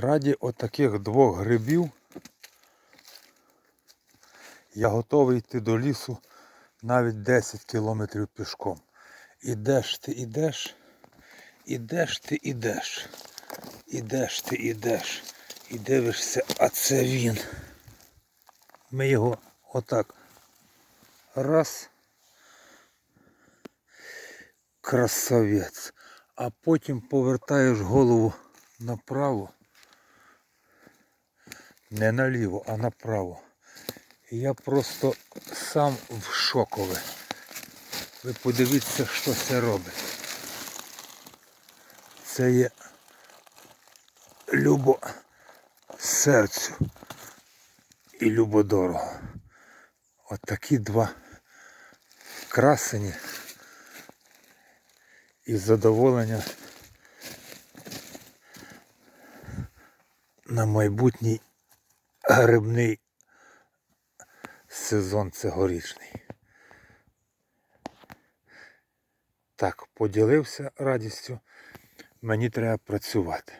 Раді отаких двох грибів я готовий йти до лісу навіть 10 кілометрів пішком. Ідеш ти ідеш, ідеш ти ідеш, ідеш ти ідеш, і дивишся, а це він. Ми його отак раз. Красавець. А потім повертаєш голову направо. Не наліво, а направо. Я просто сам в шокове. Ви подивіться, що це робить. Це є любо серцю і любодорого. От такі два красені і задоволення на майбутній грибний сезон цьогорічний. Так, поділився радістю. Мені треба працювати.